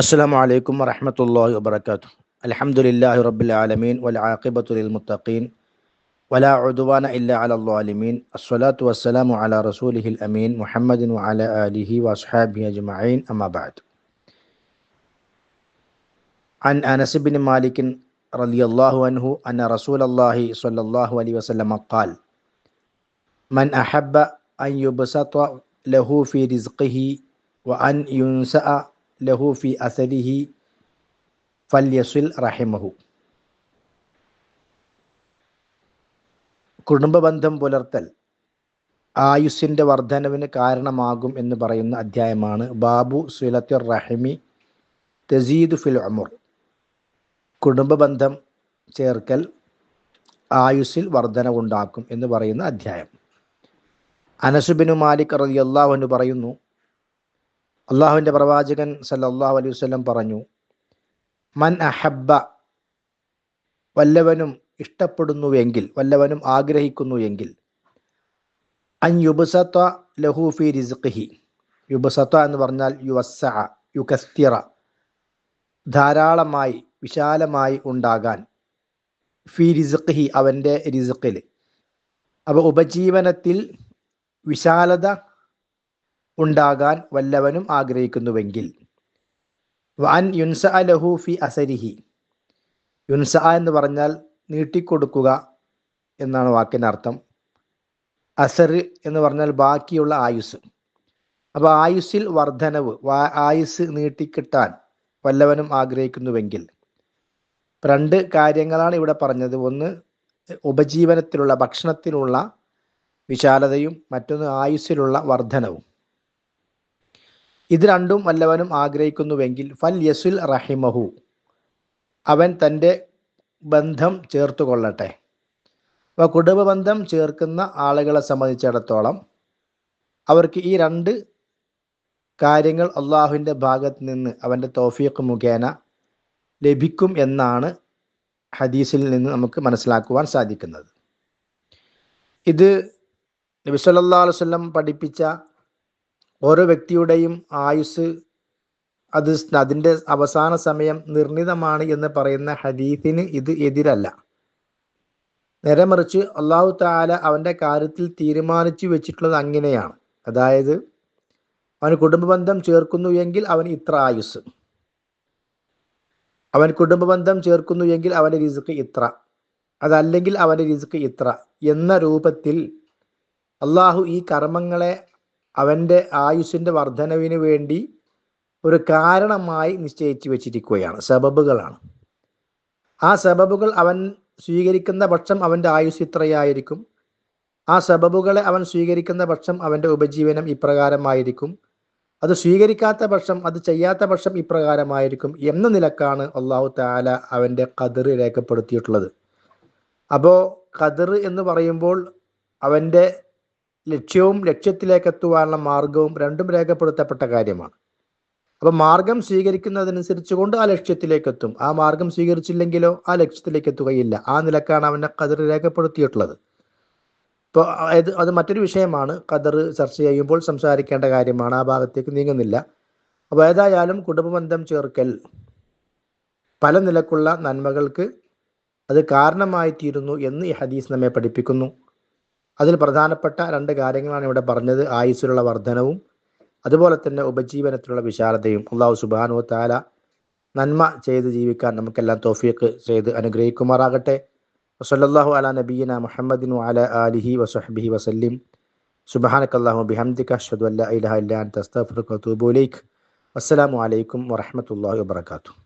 السلام عليكم ورحمة الله وبركاته. الحمد لله رب العالمين والعاقبة للمتقين ولا عدوان إلا على الظالمين. الصلاة والسلام على رسوله الأمين محمد وعلى آله وأصحابه أجمعين. أما بعد. عن أنس بن مالك رضي الله عنه أن رسول الله صلى الله عليه وسلم قال من أحب أن يبسط له في رزقه وأن ينسأ ലഹു ഫി ഫല്യസുൽ റഹിമഹു. കുടുംബബന്ധം പുലർത്തൽ ആയുസ്സിന്റെ വർധനവിന് കാരണമാകും എന്ന് പറയുന്ന അധ്യായമാണ് ബാബു സുലത്തുർ റഹിമി തസീദ് ഫിൽ അമുർ കുടുംബബന്ധം ചേർക്കൽ ആയുസിൽ വർധനവുണ്ടാക്കും എന്ന് പറയുന്ന അധ്യായം. അനസുബിനു മാലിക് റതിയല്ലാഹു എന്ന് പറയുന്നു അള്ളാഹുവിന്റെ പ്രവാചകൻ സല്ലാഹു അലൈഹി വസല്ലം പറഞ്ഞു മൻ അഹബ്ബ വല്ലവനും ഇഷ്ടപ്പെടുന്നുവെങ്കിൽ വല്ലവനും ആഗ്രഹിക്കുന്നു എങ്കിൽ അൻ യുബസത്ത ലഹൂഫി റിസ്ഖിഹി. യുബസത്ത എന്ന് പറഞ്ഞാൽ യുവസ്സ യുകസ്തിറ ധാരാളമായി വിശാലമായി ഉണ്ടാകാൻ ഫി റിസ്ഖിഹി അവന്റെ റിസ്ഖിൽ. അപ്പോൾ ഉപജീവനത്തിൽ വിശാലത ഉണ്ടാകാൻ വല്ലവനും ആഗ്രഹിക്കുന്നുവെങ്കിൽ. വാൻ യുൻസ ലഹു ഫി അസരിഹി. യുൻസ എന്ന് പറഞ്ഞാൽ നീട്ടിക്കൊടുക്കുക എന്നാണ് വാക്കിന്റെ അർത്ഥം. അസർ എന്ന് പറഞ്ഞാൽ ബാക്കിയുള്ള ആയുസ് അപ്പോൾ ആയുസ്സിൽ വർധനവ് ആയുസ് നീട്ടിക്കിട്ടാൻ വല്ലവനും ആഗ്രഹിക്കുന്നുവെങ്കിൽ. രണ്ട് കാര്യങ്ങളാണ് ഇവിടെ പറഞ്ഞത്. ഒന്ന് ഉപജീവനത്തിലുള്ള ഭക്ഷണത്തിലുള്ള വിശാലതയും മറ്റൊന്ന് ആയുസ്സിലുള്ള വർധനവും. ഇത് രണ്ടും വല്ലവനും ആഗ്രഹിക്കുന്നുവെങ്കിൽ ഫൽ യസുൽ റഹിമഹു. അവൻ തന്റെ ബന്ധം ചേർത്തു കൊള്ളട്ടെ അപ്പോൾ കുടുംബബന്ധം ചേർക്കുന്ന ആളുകളെ സംബന്ധിച്ചിടത്തോളം അവർക്ക് ഈ രണ്ട് കാര്യങ്ങൾ അള്ളാഹുവിന്റെ ഭാഗത്ത് നിന്ന് അവന്റെ തോഫീഖ് മുഖേന ലഭിക്കും എന്നാണ് ഹദീസിൽ നിന്ന് നമുക്ക് മനസ്സിലാക്കുവാൻ സാധിക്കുന്നത്. ഇത് നബിസ്വല്ലാ വസല്ലം പഠിപ്പിച്ച ഓരോ വ്യക്തിയുടെയും ആയുസ് അത് അതിന്റെ അവസാന സമയം നിർണിതമാണ് എന്ന് പറയുന്ന ഹദീഫിന് ഇത് എതിരല്ല. നേരെ മറിച്ച് അള്ളാഹു താല അവന്റെ കാര്യത്തിൽ തീരുമാനിച്ചു വെച്ചിട്ടുള്ളത് അങ്ങനെയാണ്. അതായത് അവൻ കുടുംബബന്ധം ചേർക്കുന്നു എങ്കിൽ അവൻ ഇത്ര ആയുസ് അവൻ കുടുംബബന്ധം ചേർക്കുന്നു എങ്കിൽ അവന്റെ റിസ്ക് ഇത്ര. അതല്ലെങ്കിൽ അവന്റെ റിസ്ക് ഇത്ര. എന്ന രൂപത്തിൽ അള്ളാഹു ഈ കർമ്മങ്ങളെ അവന്റെ ആയുസ്സിന്റെ വർധനവിന് വേണ്ടി ഒരു കാരണമായി നിശ്ചയിച്ചു വെച്ചിരിക്കുകയാണ്. സബബുകളാണ്. ആ സബബുകൾ അവൻ സ്വീകരിക്കുന്ന പക്ഷം അവന്റെ ആയുസ് ഇത്രയായിരിക്കും. ആ സബബുകളെ അവൻ സ്വീകരിക്കുന്ന പക്ഷം അവന്റെ ഉപജീവനം ഇപ്രകാരമായിരിക്കും. അത് സ്വീകരിക്കാത്ത പക്ഷം അത് ചെയ്യാത്ത പക്ഷം ഇപ്രകാരമായിരിക്കും എന്ന നിലക്കാണ് അള്ളാഹു താല അവന്റെ കതിർ രേഖപ്പെടുത്തിയിട്ടുള്ളത്. അപ്പോൾ കതിർ എന്ന് പറയുമ്പോൾ അവന്റെ ലക്ഷ്യവും ലക്ഷ്യത്തിലേക്ക് എത്തുവാനുള്ള മാർഗവും രണ്ടും രേഖപ്പെടുത്തപ്പെട്ട കാര്യമാണ്. അപ്പൊ മാർഗം സ്വീകരിക്കുന്നതനുസരിച്ച് കൊണ്ട് ആ ലക്ഷ്യത്തിലേക്ക് എത്തും ആ മാർഗം സ്വീകരിച്ചില്ലെങ്കിലോ ആ ലക്ഷ്യത്തിലേക്ക് എത്തുകയില്ല ആ നിലക്കാണ് അവനെ കതിർ രേഖപ്പെടുത്തിയിട്ടുള്ളത്. ഇപ്പോൾ അത് അത് മറ്റൊരു വിഷയമാണ്. കതിർ ചർച്ച ചെയ്യുമ്പോൾ സംസാരിക്കേണ്ട കാര്യമാണ്. ആ ഭാഗത്തേക്ക് നീങ്ങുന്നില്ല. അപ്പോൾ ഏതായാലും കുടുംബബന്ധം ചേർക്കൽ പല നിലക്കുള്ള നന്മകൾക്ക് അത് കാരണമായി തീരുന്നു എന്ന് ഈ ഹദീസ് നമ്മെ പഠിപ്പിക്കുന്നു. അതിൽ പ്രധാനപ്പെട്ട രണ്ട് കാര്യങ്ങളാണ് ഇവിടെ പറഞ്ഞത്. ആയുസ്സിലുള്ള വർധനവും അതുപോലെ തന്നെ ഉപജീവനത്തിലുള്ള വിശാലതയും. അള്ളാഹു സുബാനു താല നന്മ ചെയ്ത് ജീവിക്കാൻ നമുക്കെല്ലാം തോഫിയൊക്കെ ചെയ്ത് അനുഗ്രഹിക്കുമാറാകട്ടെ. വസല്ലാഹു അല നബീന മുഹമ്മദിൻ അല അലിഹി വസഹബിഹി വസല്ലിം സുബാനക്ക് അള്ളാഹു ബിഹംദിക അഷ്ഹദു അല്ലാ ഇലാഹ ഇല്ല അൻ തസ്തഫ്റുക വതൂബു ഇലൈക്. അസ്സലാമു അലൈക്കും വറഹ്മത്തുള്ളാഹി വബറകാതുഹു